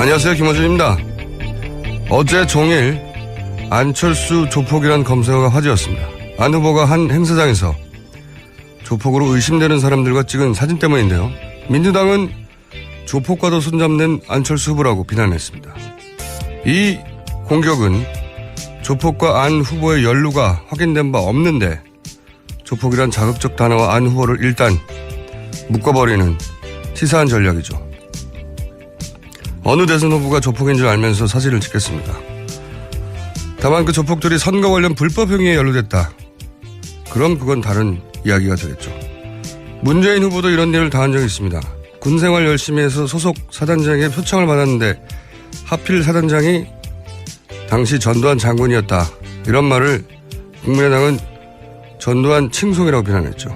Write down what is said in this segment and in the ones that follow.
안녕하세요. 김호준입니다. 어제 종일 안철수 조폭이란 검색어가 화제였습니다. 안 후보가 한 행사장에서 조폭으로 의심되는 사람들과 찍은 사진 때문인데요. 민주당은 조폭과도 손잡는 안철수 후보라고 비난했습니다. 이 공격은 조폭과 안 후보의 연루가 확인된 바 없는데 조폭이란 자극적 단어와 안 후보를 일단 묶어버리는 치사한 전략이죠. 어느 대선 후보가 조폭인 줄 알면서 사진을 찍겠습니다. 다만 그 조폭들이 선거 관련 불법 행위에 연루됐다. 그럼 그건 다른 이야기가 되겠죠. 문재인 후보도 이런 일을 당한 적이 있습니다. 군 생활 열심히 해서 소속 사단장의 표창을 받았는데 하필 사단장이 당시 전두환 장군이었다. 이런 말을 국민의당은 전두환 칭송이라고 비난했죠.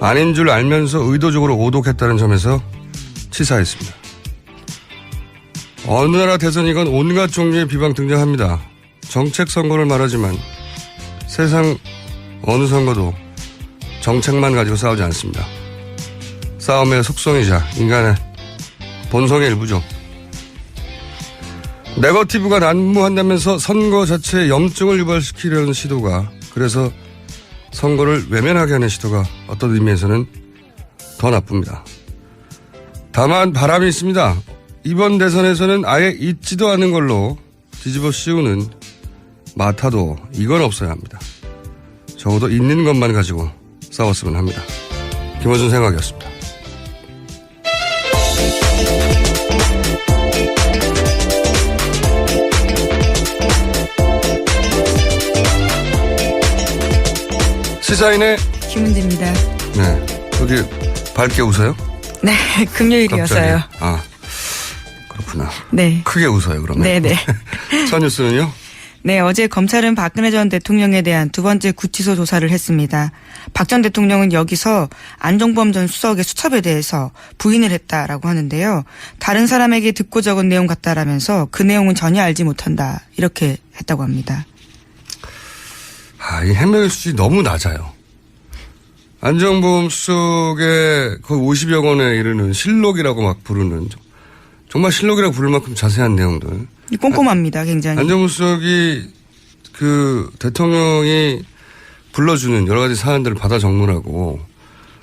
아닌 줄 알면서 의도적으로 오독했다는 점에서 치사했습니다. 어느 나라 대선이건 온갖 종류의 비방 등장합니다. 정책 선거를 말하지만 세상 어느 선거도 정책만 가지고 싸우지 않습니다. 싸움의 속성이자 인간의 본성의 일부죠. 네거티브가 난무한다면서 선거 자체에 염증을 유발시키려는 시도가 그래서 선거를 외면하게 하는 시도가 어떤 의미에서는 더 나쁩니다. 다만 바람이 있습니다. 이번 대선에서는 아예 있지도 않은 걸로 뒤집어 씌우는 마타도 이건 없어야 합니다. 적어도 있는 것만 가지고 싸웠으면 합니다. 김호준 생각이었습니다. 시사인의 김은지입니다. 네 여기 밝게 웃어요? 네, 금요일이어서요. 갑자기? 아 그렇구나. 네. 크게 웃어요 그러면. 네네. 첫 뉴스는요? 네, 어제 검찰은 박근혜 전 대통령에 대한 두 번째 구치소 조사를 했습니다. 박 전 대통령은 여기서 안종범 전 수석의 수첩에 대해서 부인을 했다라고 하는데요. 다른 사람에게 듣고 적은 내용 같다라면서 그 내용은 전혀 알지 못한다. 이렇게 했다고 합니다. 아, 이 해명의 수준이 너무 낮아요. 안정보험 수석의 거의 50여 권에 이르는 실록이라고 막 부르는 정말 실록이라고 부를 만큼 자세한 내용들. 꼼꼼합니다, 굉장히. 안정부 수석이 그 대통령이 불러주는 여러 가지 사안들을 받아 적느라고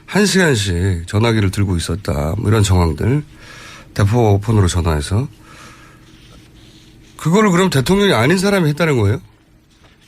한 시간씩 전화기를 들고 있었다. 뭐 이런 정황들. 대포폰으로 전화해서. 그거를 그럼 대통령이 아닌 사람이 했다는 거예요?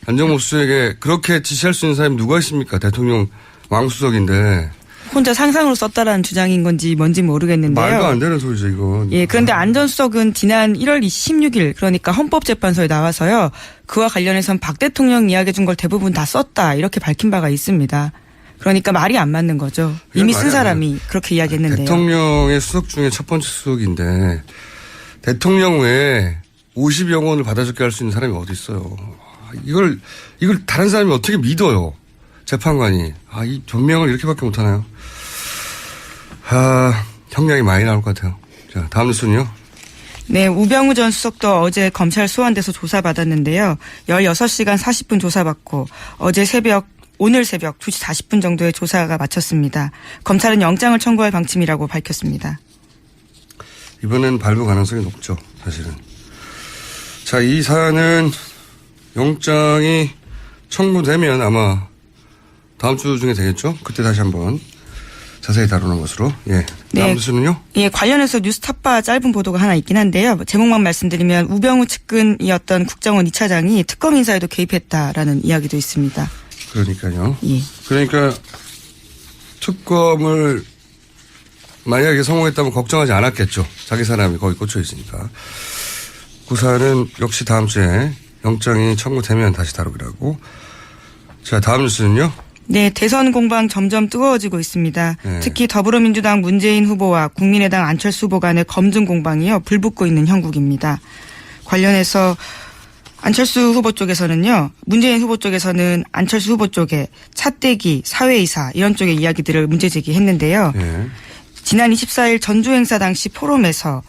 안정모 수석에게 그렇게 지시할 수 있는 사람이 누가 있습니까? 대통령 왕수석인데. 혼자 상상으로 썼다라는 주장인 건지 뭔지 모르겠는데요. 말도 안 되는 소리죠, 이건. 예, 그런데 안전 수석은 지난 1월 16일 그러니까 헌법재판소에 나와서요. 그와 관련해선 박 대통령 이야기해 준걸 대부분 다 썼다 이렇게 밝힌 바가 있습니다. 그러니까 말이 안 맞는 거죠. 이미 쓴안 사람이 그렇게 이야기했는데요. 대통령의 수석 중에 첫 번째 수석인데 대통령 외에 50여 원을 받아 적게 할 수 있는 사람이 어디 있어요. 이걸 이걸 다른 사람이 어떻게 믿어요. 재판관이. 아, 이 변명을 이렇게밖에 못 하나요? 아, 형량이 많이 나올 것 같아요. 자, 다음 뉴스는요. 네, 우병우 전 수석도 어제 검찰 소환돼서 조사받았는데요. 16시간 40분 조사받고 어제 새벽 오늘 새벽 2시 40분 정도의 조사가 마쳤습니다. 검찰은 영장을 청구할 방침이라고 밝혔습니다. 이번엔 발부 가능성이 높죠, 사실은. 자, 이 사안은 영장이 청구되면 아마 다음 주 중에 되겠죠? 그때 다시 한번 자세히 다루는 것으로. 예. 다음 네. 뉴스는요? 예, 관련해서 뉴스타파 짧은 보도가 하나 있긴 한데요. 제목만 말씀드리면 우병우 측근이었던 국정원 2차장이 특검 인사에도 개입했다라는 이야기도 있습니다. 그러니까요. 예. 그러니까 특검을 만약에 성공했다면 걱정하지 않았겠죠. 자기 사람이 거기 꽂혀 있으니까. 그 사안은 역시 다음 주에 영장이 청구되면 다시 다루기라고. 자, 다음 뉴스는요? 네, 대선 공방 점점 뜨거워지고 있습니다. 네. 특히 더불어민주당 문재인 후보와 국민의당 안철수 후보 간의 검증 공방이요 불붙고 있는 형국입니다. 관련해서 안철수 후보 쪽에서는요, 문재인 후보 쪽에서는 안철수 후보 쪽에 차떼기, 사회이사 이런 쪽의 이야기들을 문제 제기했는데요. 예. 지난 24일 전주 행사 당시 포럼에서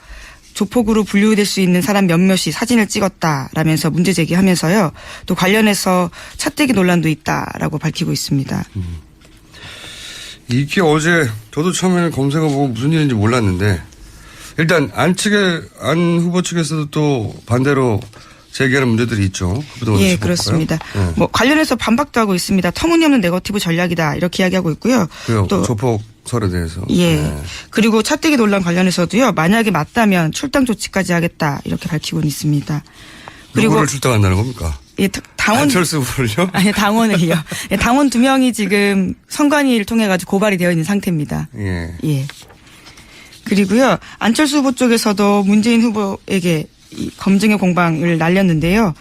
조폭으로 분류될 수 있는 사람 몇몇이 사진을 찍었다라면서 문제 제기하면서요. 또 관련해서 차떼기 논란도 있다라고 밝히고 있습니다. 이게 어제 저도 처음에는 검색어 보고 무슨 일인지 몰랐는데 일단 안 측에 안 후보 측에서도 또 반대로 제기하는 문제들이 있죠. 예? 그렇습니다. 예. 뭐 관련해서 반박도 하고 있습니다. 터무니없는 네거티브 전략이다 이렇게 이야기하고 있고요. 그또 조폭 설에 대해서. 예. 네. 그리고 차떼기 논란 관련해서도요. 만약에 맞다면 출당 조치까지 하겠다 이렇게 밝히고는 있습니다. 그리고 누구를 출당한다는 겁니까? 예, 다- 당원 안철수 후보를요? 아니 당원을요. 예, 당원 두 명이 지금 선관위를 통해 가지고 고발이 되어 있는 상태입니다. 예. 예. 그리고요. 안철수 후보 쪽에서도 문재인 후보에게 이 검증의 공방을 날렸는데요.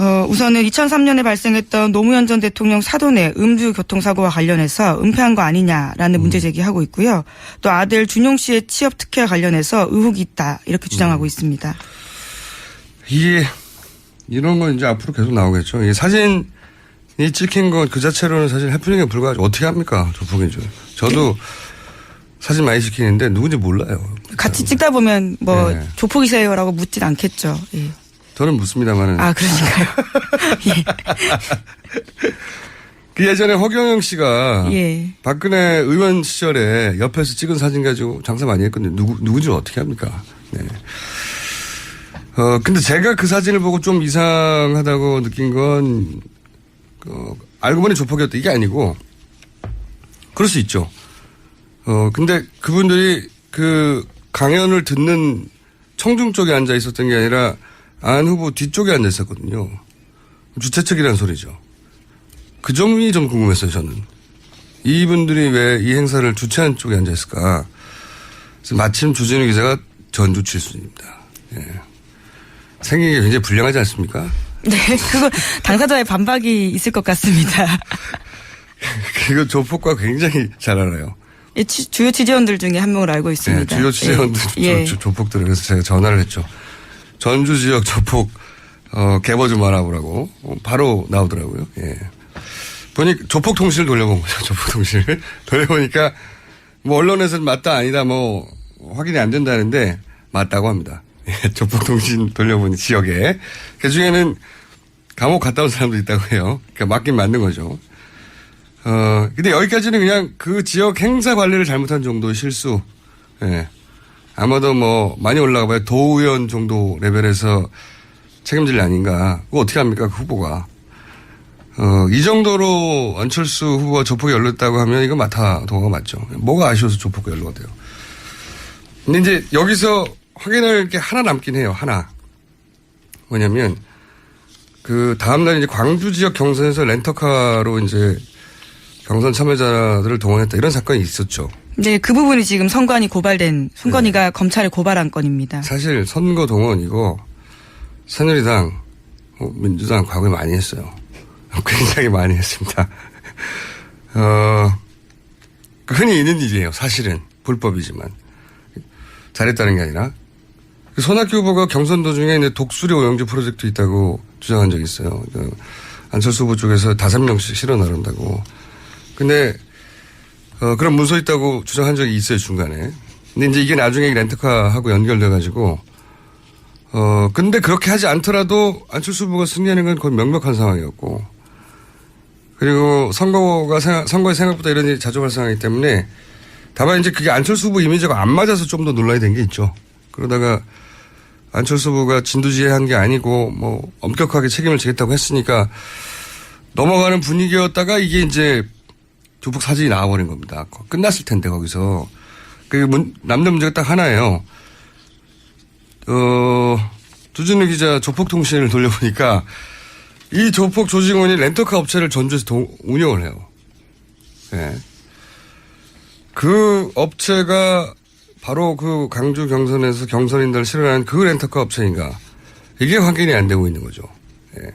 어, 우선은 2003년에 발생했던 노무현 전 대통령 사돈의 음주 교통사고와 관련해서 은폐한 거 아니냐라는 문제 제기하고 있고요. 또 아들 준용 씨의 취업 특혜와 관련해서 의혹이 있다 이렇게 주장하고 있습니다. 이게 이런 건 이제 앞으로 계속 나오겠죠. 이 사진이 찍힌 것 그 자체로는 사실 해프닝에 불과하죠. 어떻게 합니까? 조폭이죠. 저도 사진 많이 찍히는데 누군지 몰라요. 같이 찍다 보면 뭐 네. 조폭이세요라고 묻진 않겠죠. 예. 저는 묻습니다만은. 아 그러니까요. 예. 그 예전에 허경영 씨가 예. 박근혜 의원 시절에 옆에서 찍은 사진 가지고 장사 많이 했거든요. 누구, 누군지 어떻게 합니까? 네. 어, 근데 제가 그 사진을 보고 좀 이상하다고 느낀 건, 어, 알고 보니 조폭이었다. 이게 아니고, 그럴 수 있죠. 어, 근데 그분들이 그 강연을 듣는 청중 쪽에 앉아 있었던 게 아니라 안 후보 뒤쪽에 앉아 있었거든요. 주최측이라는 소리죠. 그 점이 좀 궁금했어요, 저는. 이분들이 왜 이 행사를 주최한 쪽에 앉아 있을까? 마침 주진우 기자가 전주 출신입니다. 예. 생긴 게 굉장히 불량하지 않습니까? 네, 그거 당사자의 반박이 있을 것 같습니다. 그리고 조폭과 굉장히 잘 알아요. 예, 치- 주요 취재원들 중에 한 명을 알고 예, 있습니다. 주요 취재원들, 예. 예. 조, 조폭들. 그래서 제가 전화를 했죠. 전주 지역 조폭, 어, 개버 좀 알아보라고. 어, 바로 나오더라고요. 예. 보니 조폭 통신을 돌려본 거죠. 조폭 통신을. 돌려보니까 뭐 언론에서는 맞다 아니다 뭐 확인이 안 된다는데 맞다고 합니다. 예, 조폭 통신 돌려보니 지역에. 그 중에는 감옥 갔다 온 사람도 있다고 해요. 그러니까 맞긴 맞는 거죠. 어, 근데 여기까지는 그냥 그 지역 행사 관리를 잘못한 정도의 실수. 예. 아마도 뭐 많이 올라가 봐야 도의원 정도 레벨에서 책임질 일 아닌가. 그거 어떻게 합니까? 그 후보가. 어, 이 정도로 안철수 후보가 조폭에 열렸다고 하면 이거 마타 도가 맞죠. 뭐가 아쉬워서 조폭에 연루가 돼요. 근데 이제 여기서 확인할 게 하나 남긴 해요. 하나. 뭐냐면 그 다음날 이제 광주 지역 경선에서 렌터카로 이제 경선 참여자들을 동원했다 이런 사건이 있었죠. 네, 그 부분이 지금 선관위 고발된 선관위가 검찰에 고발한 건입니다. 사실 선거 동원 이거 새누리당, 어, 민주당 과거에 많이 했어요. 굉장히 많이 했습니다. 어, 흔히 있는 일이에요. 사실은 불법이지만 잘했다는 게 아니라 그 손학규 후보가 경선 도중에 이제 독수리 오영주 프로젝트 있다고 주장한 적이 있어요. 그 안철수 후보 쪽에서 다섯 명씩 실어 나른다고. 근데 어, 그런 문서 있다고 주장한 적이 있어요, 중간에. 근데 이제 이게 나중에 렌터카하고 연결돼가지고, 어, 근데 그렇게 하지 않더라도 안철수 후보가 승리하는 건 거의 명백한 상황이었고, 그리고 선거가, 생각- 선거에 생각보다 이런 일이 자주 발생하기 때문에, 다만 이제 그게 안철수 후보 이미지가 안 맞아서 좀 더 논란이 된 게 있죠. 그러다가 안철수 후보가 진두지휘한 게 아니고, 뭐, 엄격하게 책임을 지겠다고 했으니까, 넘어가는 분위기였다가 이게 이제 조폭 사진이 나와버린 겁니다. 거- 끝났을 텐데 거기서 그 문, 남는 문제가 딱 하나예요. 어 주진우 기자 조폭 통신을 돌려보니까 이 조폭 조직원이 렌터카 업체를 전주에서 동- 운영을 해요. 예. 그 업체가 바로 그 강주 경선에서 경선인들을 실어난 그 렌터카 업체인가 이게 확인이 안 되고 있는 거죠. 예.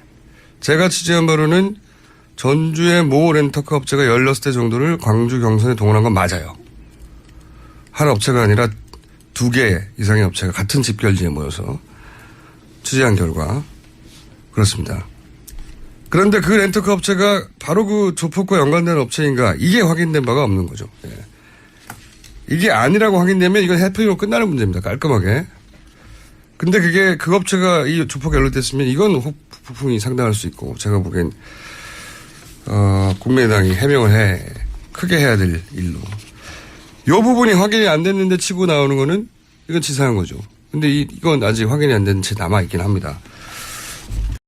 제가 취재한 바로는 전주의 모 렌터카 업체가 16대 정도를 광주 경선에 동원한 건 맞아요. 한 업체가 아니라 두 개 이상의 업체가 같은 집결지에 모여서 취재한 결과 그렇습니다. 그런데 그 렌터카 업체가 바로 그 조폭과 연관된 업체인가 이게 확인된 바가 없는 거죠. 예. 이게 아니라고 확인되면 이건 해프닝으로 끝나는 문제입니다. 깔끔하게. 근데 그게 그 업체가 이 조폭에 연루됐으면 이건 후폭풍이 상당할 수 있고 제가 보기엔 어, 국민의당이 해명을 해, 크게 해야 될 일로. 요 부분이 확인이 안 됐는데 치고 나오는 거는 이건 치사한 거죠. 근데 이, 이건 아직 확인이 안 된 채 남아 있긴 합니다.